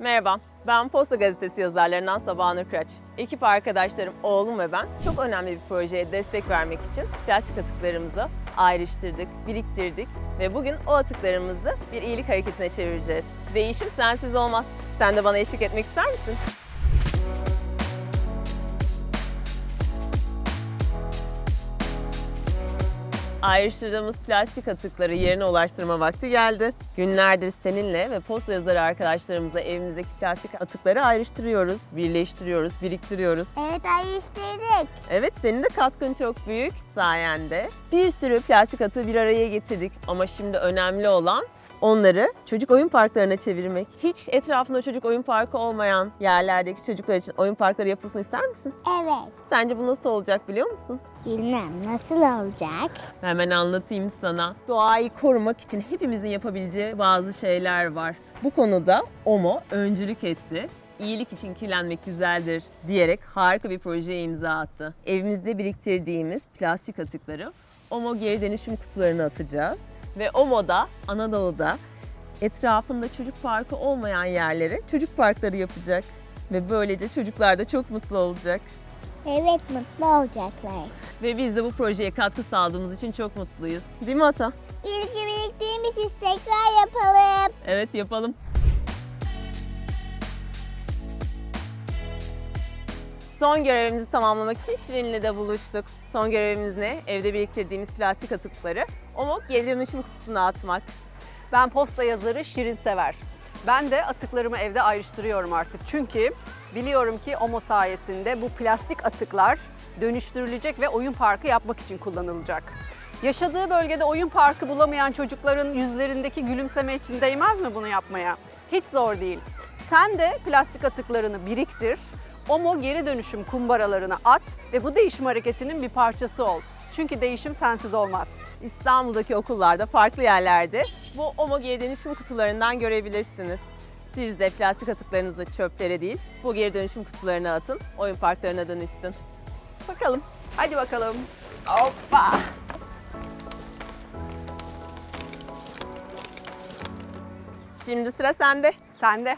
Merhaba, ben Posta Gazetesi yazarlarından Sabah Nur Kıraç. Ekip arkadaşlarım, oğlum ve ben çok önemli bir projeye destek vermek için plastik atıklarımızı ayrıştırdık, biriktirdik ve bugün o atıklarımızı bir iyilik hareketine çevireceğiz. Değişim sensiz olmaz. Sen de bana eşlik etmek ister misin? Ayrıştırdığımız plastik atıkları yerine ulaştırma vakti geldi. Günlerdir seninle ve posta yazarı arkadaşlarımızla evimizdeki plastik atıkları ayrıştırıyoruz, birleştiriyoruz, biriktiriyoruz. Evet ayıştırdık. Evet senin de katkın çok büyük sayende. Bir sürü plastik atığı bir araya getirdik ama şimdi önemli olan onları çocuk oyun parklarına çevirmek. Hiç etrafında çocuk oyun parkı olmayan yerlerdeki çocuklar için oyun parkları yapılsın ister misin? Evet. Sence bu nasıl olacak biliyor musun? Bilmem nasıl olacak. Hemen anlatayım sana. Doğayı korumak için hepimizin yapabileceği bazı şeyler var. Bu konuda OMO öncülük etti. İyilik için kirlenmek güzeldir diyerek harika bir projeye imza attı. Evimizde biriktirdiğimiz plastik atıkları OMO geri dönüşüm kutularına atacağız. Ve OMO'da, Anadolu'da etrafında çocuk parkı olmayan yerlere çocuk parkları yapacak. Ve böylece çocuklar da çok mutlu olacak. Evet mutlu olacaklar. Ve biz de bu projeye katkı sağladığımız için çok mutluyuz. Değil mi Ata? İlgi biriktiğimiz iş tekrar yapalım. Evet yapalım. Son görevimizi tamamlamak için Şirinli'de buluştuk. Son görevimiz ne? Evde biriktirdiğimiz plastik atıkları OMO geri dönüşüm kutusuna atmak. Ben posta yazarı Şirin Sever. Ben de atıklarımı evde ayrıştırıyorum artık. Çünkü biliyorum ki OMO sayesinde bu plastik atıklar dönüştürülecek ve oyun parkı yapmak için kullanılacak. Yaşadığı bölgede oyun parkı bulamayan çocukların yüzlerindeki gülümseme için değmez mi bunu yapmaya? Hiç zor değil. Sen de plastik atıklarını biriktir, OMO geri dönüşüm kumbaralarına at ve bu değişim hareketinin bir parçası ol. Çünkü değişim sensiz olmaz. İstanbul'daki okullarda, farklı yerlerde bu OMO geri dönüşüm kutularından görebilirsiniz. Siz de plastik atıklarınızı çöplere değil, bu geri dönüşüm kutularına atın, oyun parklarına dönüşsün. Bakalım. Hadi bakalım. Hoppa! Şimdi sıra sende. Sen de.